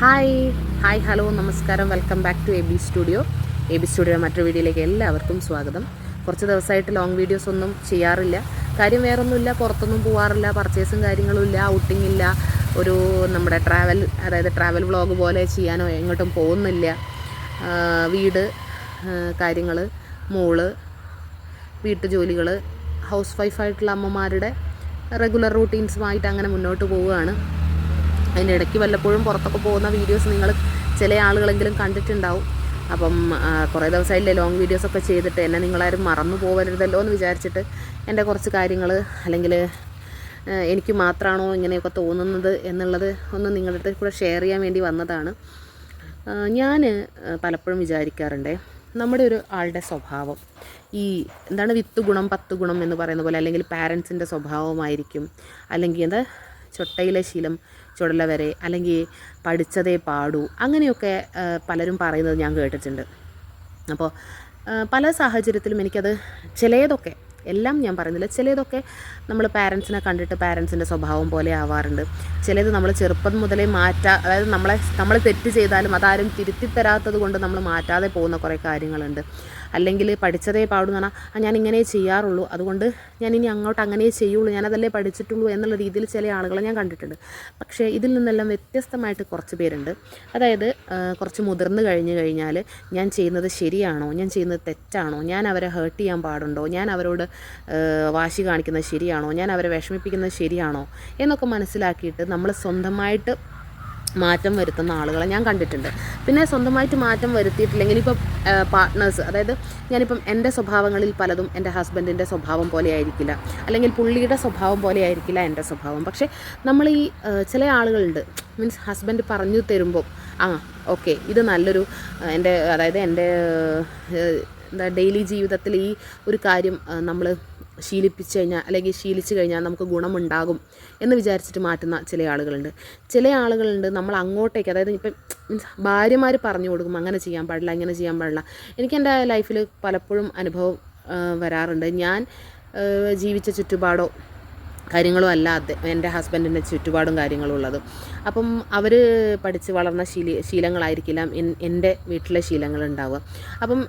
Hi hi hello നമസ്കാരം. Welcome back to A B studio A B studio മറ്റൊരു വീഡിയോയിലേക്ക് എല്ലാവർക്കും സ്വാഗതം. കുറച്ച് ദിവസമായിട്ട് ലോങ് വീഡിയോസ് ഒന്നും ചെയ്യാറില്ല. കാര്യം വേറൊന്നുമില്ല പുറത്തൊന്നും പോകാറില്ല പർച്ചേസും കാര്യങ്ങളും ഇല്ല ഔട്ടിംഗ് ഇല്ല. ഒരു നമ്മുടെ ട്രാവൽ അതായത് ട്രാവൽ വ്ളോഗ് പോലെ ചെയ്യാനോ എങ്ങോട്ടും പോകുന്നില്ല. വീട് കാര്യങ്ങൾ മോൾ വീട്ടുജോലികൾ ഹൗസ് വൈഫായിട്ടുള്ള അമ്മമാരുടെ റെഗുലർ റൂട്ടീൻസുമായിട്ട് അങ്ങനെ മുന്നോട്ട് പോവുകയാണ്. അതിന്റെ ഇടയ്ക്ക് വല്ലപ്പോഴും പുറത്തൊക്കെ പോകുന്ന വീഡിയോസ് നിങ്ങൾ ചില ആളുകളെങ്കിലും കണ്ടിട്ടുണ്ടാവും. അപ്പം കുറേ ദിവസമായില്ലേ ലോങ് വീഡിയോസൊക്കെ ചെയ്തിട്ട് എന്നെ നിങ്ങളാരും മറന്നു പോകരുതല്ലോ എന്ന് വിചാരിച്ചിട്ട് എന്റെ കുറച്ച് കാര്യങ്ങൾ അല്ലെങ്കിൽ എനിക്ക് മാത്രമാണോ ഇങ്ങനെയൊക്കെ തോന്നുന്നത് എന്നുള്ളത് ഒന്ന് നിങ്ങളുടെ കൂടെ ഷെയർ ചെയ്യാൻ വേണ്ടി വന്നതാണ്. ഞാൻ പലപ്പോഴും വിചാരിക്കാറുണ്ടേ നമ്മുടെ ഒരു ആളുടെ സ്വഭാവം. ഈ എന്താണ് വിത്ത് ഗുണം പത്ത് ഗുണം എന്ന് പറയുന്ന പോലെ അല്ലെങ്കിൽ പാരൻസിന്റെ സ്വഭാവമായിരിക്കും അല്ലെങ്കിൽ എന്താ ചൊട്ടയിലെ ശീലം ചുടല വരെ അല്ലെങ്കിൽ പഠിച്ചതേ പാടൂ അങ്ങനെയൊക്കെ പലരും പറയുന്നത് ഞാൻ കേട്ടിട്ടുണ്ട്. അപ്പോൾ പല സാഹചര്യത്തിലും എനിക്കത് ചിലതൊക്കെ എല്ലാം ഞാൻ പറയുന്നില്ല. ചിലതൊക്കെ നമ്മൾ പാരൻസിനെ കണ്ടിട്ട് പാരൻസിന്റെ സ്വഭാവം പോലെ ആവാറുണ്ട്. ചിലത് നമ്മൾ ചെറുപ്പം മുതലേ മാറ്റാ അതായത് നമ്മളെ നമ്മൾ തെറ്റ് ചെയ്താലും അതാരും തിരുത്തി തരാത്തത് കൊണ്ട് നമ്മൾ മാറ്റാതെ പോകുന്ന കുറേ കാര്യങ്ങളുണ്ട്. അല്ലെങ്കിൽ പഠിച്ചതേ പാടും എന്ന് പറഞ്ഞാൽ "ആ, ഞാൻ ഇങ്ങനെ ചെയ്യാറുള്ളൂ. അതുകൊണ്ട് ഞാൻ ഇനി അങ്ങോട്ട് അങ്ങനെ ചെയ്യുള്ളൂ. ഞാനതല്ലേ പഠിച്ചിട്ടുള്ളൂ എന്നുള്ള രീതിയിൽ ചില ആളുകളെ ഞാൻ കണ്ടിട്ടുണ്ട്. പക്ഷേ ഇതിൽ നിന്നെല്ലാം വ്യത്യസ്തമായിട്ട് കുറച്ച് പേരുണ്ട്. അതായത് കുറച്ച് മുതിർന്നു കഴിഞ്ഞ് കഴിഞ്ഞാൽ ഞാൻ ചെയ്യുന്നത് ശരിയാണോ? ഞാൻ ചെയ്യുന്നത് തെറ്റാണോ? ഞാൻ അവരെ ഹേർട്ട് ചെയ്യാൻ പാടുണ്ടോ? ഞാൻ അവരോട് വാശി കാണിക്കുന്നത് ശരിയാണോ? ഞാൻ അവരെ വിഷമിപ്പിക്കുന്നത് ശരിയാണോ? എന്നൊക്കെ മനസ്സിലാക്കിയിട്ട് നമ്മൾ സ്വന്തമായിട്ട് മാറ്റം വരുത്തുന്ന ആളുകളെ ഞാൻ കണ്ടിട്ടുണ്ട്. പിന്നെ സ്വന്തമായിട്ട് മാറ്റം വരുത്തിയിട്ടില്ലെങ്കിൽ ഇപ്പം പാർട്ട്നേഴ്സ് അതായത് ഞാനിപ്പം എന്റെ സ്വഭാവങ്ങളിൽ പലതും എന്റെ ഹസ്ബൻഡിന്റെ സ്വഭാവം പോലെ ആയിരിക്കില്ല. അല്ലെങ്കിൽ പുള്ളിയുടെ സ്വഭാവം പോലെ ആയിരിക്കില്ല എന്റെ സ്വഭാവം. പക്ഷേ നമ്മൾ ഈ ചില ആളുകളുണ്ട്. മീൻസ് ഹസ്ബൻഡ് പറഞ്ഞു തരുമ്പോൾ ആ ഓക്കെ ഇത് നല്ലൊരു എന്റെ അതായത് എന്റെ എന്താ ഡെയിലി ജീവിതത്തിൽ ഈ ഒരു കാര്യം നമ്മൾ ശീലിപ്പിച്ചു കഴിഞ്ഞാൽ അല്ലെങ്കിൽ ശീലിച്ചു കഴിഞ്ഞാൽ നമുക്ക് ഗുണമുണ്ടാകും എന്ന് വിചാരിച്ചിട്ട് മാറ്റുന്ന ചില ആളുകളുണ്ട്. ചില ആളുകളുണ്ട് നമ്മൾ അങ്ങോട്ടേക്ക് അതായത് ഇപ്പം മീൻസ് ഭാര്യമാർ പറഞ്ഞു കൊടുക്കും അങ്ങനെ ചെയ്യാൻ പാടില്ല ഇങ്ങനെ ചെയ്യാൻ പാടില്ല. എനിക്ക് എന്റെ ലൈഫിൽ പലപ്പോഴും അനുഭവം വരാറുണ്ട്. ഞാൻ ജീവിച്ച ചുറ്റുപാടോ കാര്യങ്ങളും അല്ലാതെ എന്റെ ഹസ്ബൻഡിന്റെ ചുറ്റുപാടും കാര്യങ്ങളും ഉള്ളത്. അപ്പം അവർ പഠിച്ച് വളർന്ന ശീല ശീലങ്ങളായിരിക്കില്ല എന്റെ വീട്ടിലെ ശീലങ്ങൾ ഉണ്ടാവുക അപ്പം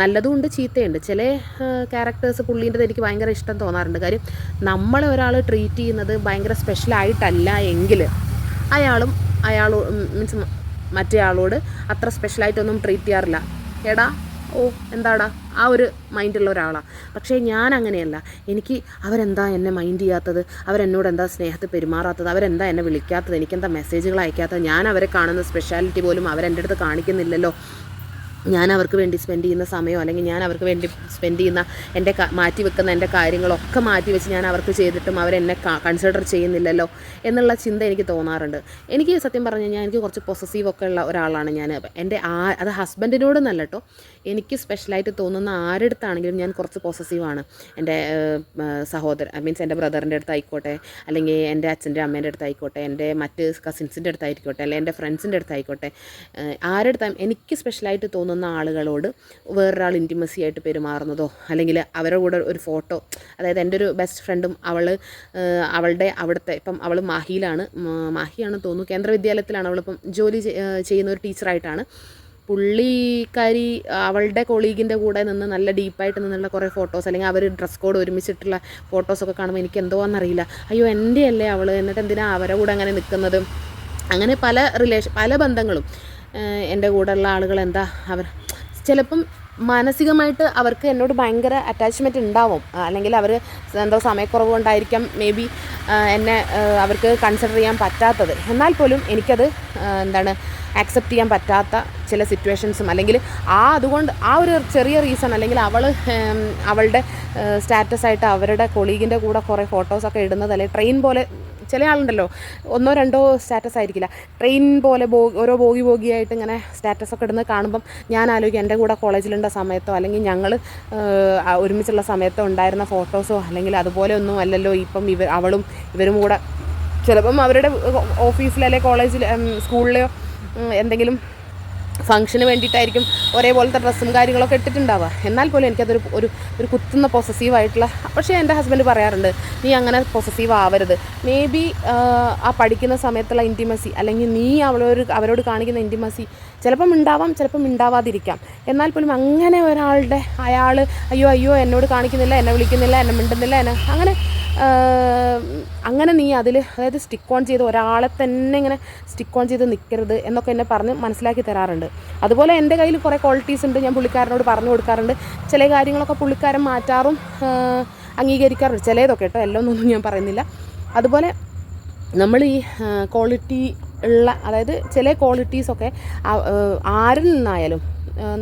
നല്ലതും നല്ലതുമുണ്ട് ചീത്തയുണ്ട്. ചില ക്യാരക്ടേഴ്സ് പുള്ളീന്റെ എനിക്ക് ഭയങ്കര ഇഷ്ടം തോന്നാറുണ്ട്. കാര്യം നമ്മളെ ഒരാൾ ട്രീറ്റ് ചെയ്യുന്നത് ഭയങ്കര സ്പെഷ്യലായിട്ടല്ല എങ്കിൽ അയാളും അയാളോ മീൻസ് മറ്റേ ആളോട് അത്ര സ്പെഷ്യലായിട്ടൊന്നും ട്രീറ്റ് ചെയ്യാറില്ല. എടാ ഓ എന്താടാ? ആ ഒരു മൈൻഡുള്ള ഒരാളാണ് പക്ഷേ ഞാൻ അങ്ങനെയല്ല. എനിക്ക് അവരെന്താ എന്നെ മൈൻഡ് ചെയ്യാത്തത്? അവരെന്നോട് എന്താ സ്നേഹത്തിൽ പെരുമാറാത്തത്? അവരെന്താ എന്നെ വിളിക്കാത്തത്? എനിക്കെന്താ മെസ്സേജുകൾ അയക്കാത്തത്? ഞാൻ അവരെ കാണുന്ന സ്പെഷ്യാലിറ്റി പോലും അവരെന്റെ അടുത്ത് കാണിക്കുന്നില്ലല്ലോ. ഞാൻ അവർക്ക് വേണ്ടി സ്പെൻഡ് ചെയ്യുന്ന സമയമോ അല്ലെങ്കിൽ ഞാൻ അവർക്ക് വേണ്ടി സ്പെൻഡ് ചെയ്യുന്ന എന്റെ മാറ്റി വെക്കുന്ന എന്റെ കാര്യങ്ങളൊക്കെ മാറ്റി വെച്ച് ഞാൻ അവർക്ക് ചെയ്തിട്ടും അവരെന്നെ കൺസിഡർ ചെയ്യുന്നില്ലല്ലോ എന്നുള്ള ചിന്ത എനിക്ക് തോന്നാറുണ്ട്. എനിക്ക് സത്യം പറഞ്ഞു കഴിഞ്ഞാൽ എനിക്ക് കുറച്ച് പൊസസീവ് ഒക്കെ ഉള്ള ഒരാളാണ് ഞാൻ എന്റെ ആ അത് ഹസ്ബൻഡിനോട് നല്ല കേട്ടോ എനിക്ക് സ്പെഷ്യലായിട്ട് തോന്നുന്ന ആരുടെ അടുത്താണെങ്കിലും ഞാൻ കുറച്ച് പൊസസീവാണ് എന്റെ സഹോദരൻ മീൻസ് എന്റെ ബ്രദറിന്റെ അടുത്തായിക്കോട്ടെ അല്ലെങ്കിൽ എന്റെ അച്ഛന്റെ അമ്മേന്റെ അടുത്തായിക്കോട്ടെ എന്റെ മറ്റ് കസിൻസിന്റെ അടുത്തായിരിക്കോട്ടെ അല്ലെങ്കിൽ എന്റെ ഫ്രണ്ട്സിന്റെ അടുത്തായിക്കോട്ടെ ആരുടെ അടുത്തായും എനിക്ക് സ്പെഷ്യലായിട്ട് തോന്നുന്ന ആളുകളോട് വേറൊരാൾ ഇന്റിമസി ആയിട്ട് പെരുമാറുന്നതോ അല്ലെങ്കിൽ അവരുടെ കൂടെ ഒരു ഫോട്ടോ അതായത് എന്റെ ഒരു ബെസ്റ്റ് ഫ്രണ്ടും അവൾ അവളുടെ അവിടുത്തെ ഇപ്പം അവൾ മാഹിയിലാണ് മാഹിയാണ് തോന്നുന്നു കേന്ദ്ര വിദ്യാലയത്തിലാണ് അവളിപ്പം ജോലി ചെയ്യുന്ന ഒരു ടീച്ചറായിട്ടാണ് പുള്ളിക്കാരി അവളുടെ കൊളീഗിന്റെ കൂടെ നിന്ന് നല്ല ഡീപ്പായിട്ട് നിന്നുള്ള കുറേ ഫോട്ടോസ് അല്ലെങ്കിൽ അവർ ഡ്രസ് കോഡ് ഒരുമിച്ചിട്ടുള്ള ഫോട്ടോസൊക്കെ കാണുമ്പോൾ എനിക്ക് എന്തോന്നറിയില്ല. അയ്യോ എന്റെ അല്ലേ അവൾ എന്നിട്ട് എന്തിനാണ് അവരുടെ കൂടെ അങ്ങനെ നിൽക്കുന്നത്? അങ്ങനെ പല റിലേഷൻ പല ബന്ധങ്ങളും. എന്റെ കൂടെയുള്ള ആളുകൾ എന്താ അവർ ചിലപ്പം മാനസികമായിട്ട് അവർക്ക് എന്നോട് ഭയങ്കര അറ്റാച്ച്മെന്റ് ഉണ്ടാവും. അല്ലെങ്കിൽ അവർ എന്തോ സമയക്കുറവ് കൊണ്ടായിരിക്കാം മേ ബി എന്നെ അവർക്ക് കൺസിഡർ ചെയ്യാൻ പറ്റാത്തത്. എന്നാൽ പോലും എനിക്കത് എന്താണ് ആക്സെപ്റ്റ് ചെയ്യാൻ പറ്റാത്ത ചില സിറ്റുവേഷൻസും അല്ലെങ്കിൽ ആ അതുകൊണ്ട് ആ ഒരു ചെറിയ റീസൺ അല്ലെങ്കിൽ അവൾ അവളുടെ സ്റ്റാറ്റസായിട്ട് അവരുടെ കൊളീഗിന്റെ കൂടെ കുറേ ഫോട്ടോസൊക്കെ ഇടുന്നത് അല്ലെങ്കിൽ ട്രെയിൻ പോലെ ചില ആളുണ്ടല്ലോ ഒന്നോ രണ്ടോ സ്റ്റാറ്റസ് ആയിരിക്കില്ല. ട്രെയിൻ പോലെ ബോ ഓരോ ബോഗി ബോഗിയായിട്ട് ഇങ്ങനെ സ്റ്റാറ്റസ് ഒക്കെ ഇടുന്നത് കാണുമ്പം ഞാൻ ആലോചിക്കും എന്റെ കൂടെ കോളേജിലുണ്ട സമയത്തോ അല്ലെങ്കിൽ ഞങ്ങൾ ഒരുമിച്ചുള്ള സമയത്തോ ഉണ്ടായിരുന്ന ഫോട്ടോസോ അല്ലെങ്കിൽ അതുപോലെ ഒന്നും അല്ലല്ലോ ഇപ്പം ഇവർ അവളും ഇവരും കൂടെ. ചിലപ്പം അവരുടെ ഓഫീസിലെ കോളേജിൽ സ്കൂളിലെയോ എന്തെങ്കിലും ഫംഗ്ഷന് വേണ്ടിയിട്ടായിരിക്കും ഒരേപോലത്തെ ഡ്രസ്സും കാര്യങ്ങളൊക്കെ ഇട്ടിട്ടുണ്ടാവുക. എന്നാൽ പോലും എനിക്കതൊരു ഒരു ഒരു കുത്തുന്ന പൊസസീവ് ആയിട്ടുള്ള പക്ഷേ എന്റെ ഹസ്ബൻഡ് പറയാറുണ്ട് നീ അങ്ങനെ പൊസസീവ് ആവരുത്. മേ ബി ആ പഠിക്കുന്ന സമയത്തുള്ള ഇന്റിമസി അല്ലെങ്കിൽ നീ അവളോ അവരോട് കാണിക്കുന്ന ഇന്റിമസി ചിലപ്പം ഉണ്ടാവാം ചിലപ്പം ഉണ്ടാവാതിരിക്കാം എന്നാൽ പോലും അങ്ങനെ ഒരാളുടെ അയാൾ അയ്യോ അയ്യോ എന്നോട് കാണിക്കുന്നില്ല എന്നെ വിളിക്കുന്നില്ല എന്നെ മിണ്ടുന്നില്ല എന്നെ അങ്ങനെ അങ്ങനെ നീ അതിൽ അതായത് സ്റ്റിക്ക് ഓൺ ചെയ്ത് ഒരാളെ തന്നെ ഇങ്ങനെ സ്റ്റിക്ക് ഓൺ ചെയ്ത് നിൽക്കരുത് എന്നൊക്കെ എന്നെ പറഞ്ഞ് മനസ്സിലാക്കി തരാറുണ്ട്. അതുപോലെ എന്റെ കയ്യിൽ കുറേ ക്വാളിറ്റീസ് ഉണ്ട് ഞാൻ പുള്ളിക്കാരനോട് പറഞ്ഞു കൊടുക്കാറുണ്ട്. ചില കാര്യങ്ങളൊക്കെ പുള്ളിക്കാരൻ മാറ്റാറും അംഗീകരിക്കാറുണ്ട്. ചിലതൊക്കെ കേട്ടോ എല്ലാം ഒന്നും ഞാൻ പറയുന്നില്ല. അതുപോലെ നമ്മൾ ഈ ക്വാളിറ്റി ഉള്ള അതായത് ചില ക്വാളിറ്റീസൊക്കെ ആരിൽ നിന്നായാലും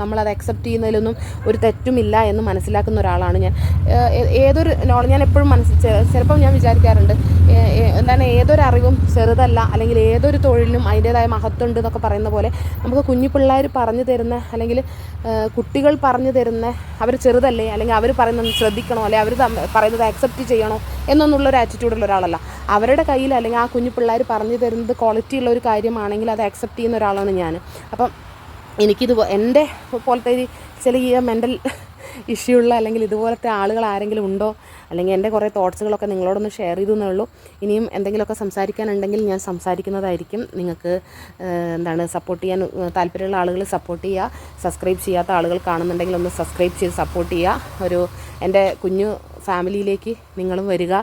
നമ്മളത് അക്സെപ്റ്റ് ചെയ്യുന്നതിലൊന്നും ഒരു തെറ്റുമില്ല എന്ന് മനസ്സിലാക്കുന്ന ഒരാളാണ് ഞാൻ. ഏതൊരു നോളജ് ഞാൻ എപ്പോഴും മനസ്സിൽ ചിലപ്പം ഞാൻ വിചാരിക്കാറുണ്ട് എന്താണ് ഏതൊരു അറിവും ചെറുതല്ല അല്ലെങ്കിൽ ഏതൊരു തൊഴിലിനും അതിന്റേതായ മഹത്വം ഉണ്ട് എന്നൊക്കെ പറയുന്ന പോലെ നമുക്ക് കുഞ്ഞു പിള്ളേർ പറഞ്ഞു തരുന്ന അല്ലെങ്കിൽ കുട്ടികൾ പറഞ്ഞു തരുന്ന അവർ ചെറുതല്ലേ അല്ലെങ്കിൽ അവർ പറയുന്നത് ശ്രദ്ധിക്കണോ അല്ലെങ്കിൽ അവർ പറയുന്നത് അക്സെപ്റ്റ് ചെയ്യണോ എന്നൊന്നുള്ളൊരു ആറ്റിറ്റ്യൂഡുള്ള ഒരാളല്ല. അവരുടെ കയ്യിൽ അല്ലെങ്കിൽ ആ കുഞ്ഞു പിള്ളേർ പറഞ്ഞു തരുന്നത് ക്വാളിറ്റി ഉള്ള ഒരു കാര്യമാണെങ്കിൽ അത് അക്സെപ്റ്റ് ചെയ്യുന്ന ഒരാളാണ് ഞാൻ. അപ്പം എനിക്കിത് എന്റെ പോലത്തെ ചില മെന്റൽ ഇഷ്യൂ ഉള്ള അല്ലെങ്കിൽ ഇതുപോലത്തെ ആളുകൾ ആരെങ്കിലും ഉണ്ടോ? അല്ലെങ്കിൽ എന്റെ കുറേ തോട്ട്സുകളൊക്കെ നിങ്ങളോടൊന്ന് ഷെയർ ചെയ്തു എന്നേ ഉള്ളൂ. ഇനിയും എന്തെങ്കിലുമൊക്കെ സംസാരിക്കാനുണ്ടെങ്കിൽ ഞാൻ സംസാരിക്കുന്നതായിരിക്കും. നിങ്ങൾക്ക് എന്താണ് സപ്പോർട്ട് ചെയ്യാൻ താല്പര്യമുള്ള ആളുകൾ സപ്പോർട്ട് ചെയ്യുക. സബ്സ്ക്രൈബ് ചെയ്യാത്ത ആളുകൾ കാണുന്നുണ്ടെങ്കിൽ ഒന്ന് സബ്സ്ക്രൈബ് ചെയ്ത് സപ്പോർട്ട് ചെയ്യുക. ഒരു എന്റെ കുഞ്ഞു ഫാമിലിയിലേക്ക് നിങ്ങളും വരിക.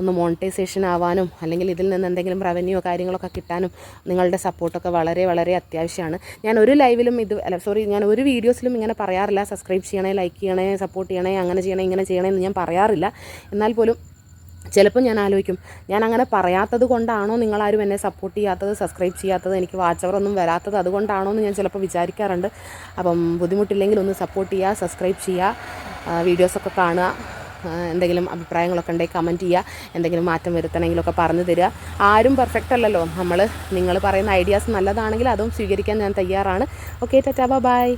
ഒന്ന് മോണിറ്റൈസേഷൻ ആവാനും അല്ലെങ്കിൽ ഇതിൽ നിന്ന് എന്തെങ്കിലും റവന്യൂ കാര്യങ്ങളൊക്കെ കിട്ടാനും നിങ്ങളുടെ സപ്പോർട്ടൊക്കെ വളരെ വളരെ അത്യാവശ്യമാണ്. ഞാൻ ഒരു ലൈവിലും ഇത് അല്ല സോറി ഞാൻ ഒരു വീഡിയോസിലും ഇങ്ങനെ പറയാറില്ല. സബ്സ്ക്രൈബ് ചെയ്യണേ ലൈക്ക് ചെയ്യണേ സപ്പോർട്ട് ചെയ്യണേ അങ്ങനെ ചെയ്യണേ ഇങ്ങനെ ചെയ്യണേ എന്ന് ഞാൻ പറയാറില്ല. എന്നാൽ പോലും ചിലപ്പോൾ ഞാൻ ആലോചിക്കും ഞാൻ അങ്ങനെ പറയാത്തത് കൊണ്ടാണോ നിങ്ങളാരും എന്നെ സപ്പോർട്ട് ചെയ്യാത്തത് സബ്സ്ക്രൈബ് ചെയ്യാത്തത് എനിക്ക് വാച്ചവറൊന്നും വരാത്തത് അതുകൊണ്ടാണോ എന്ന് ഞാൻ ചിലപ്പോൾ വിചാരിക്കാറുണ്ട്. അപ്പം ബുദ്ധിമുട്ടില്ലെങ്കിൽ ഒന്ന് സപ്പോർട്ട് ചെയ്യുക സബ്സ്ക്രൈബ് ചെയ്യുക വീഡിയോസൊക്കെ കാണുക. എന്തെങ്കിലും അഭിപ്രായങ്ങളൊക്കെ ഉണ്ടെങ്കിൽ കമന്റ് ചെയ്യുക. എന്തെങ്കിലും മാറ്റം വരുത്തണമെങ്കിലൊക്കെ പറഞ്ഞു തരിക. ആരും പെർഫെക്റ്റ് അല്ലല്ലോ. നമ്മൾ നിങ്ങൾ പറയുന്ന ഐഡിയാസ് നല്ലതാണെങ്കിൽ അതും സ്വീകരിക്കാൻ ഞാൻ തയ്യാറാണ്. Okay tata bye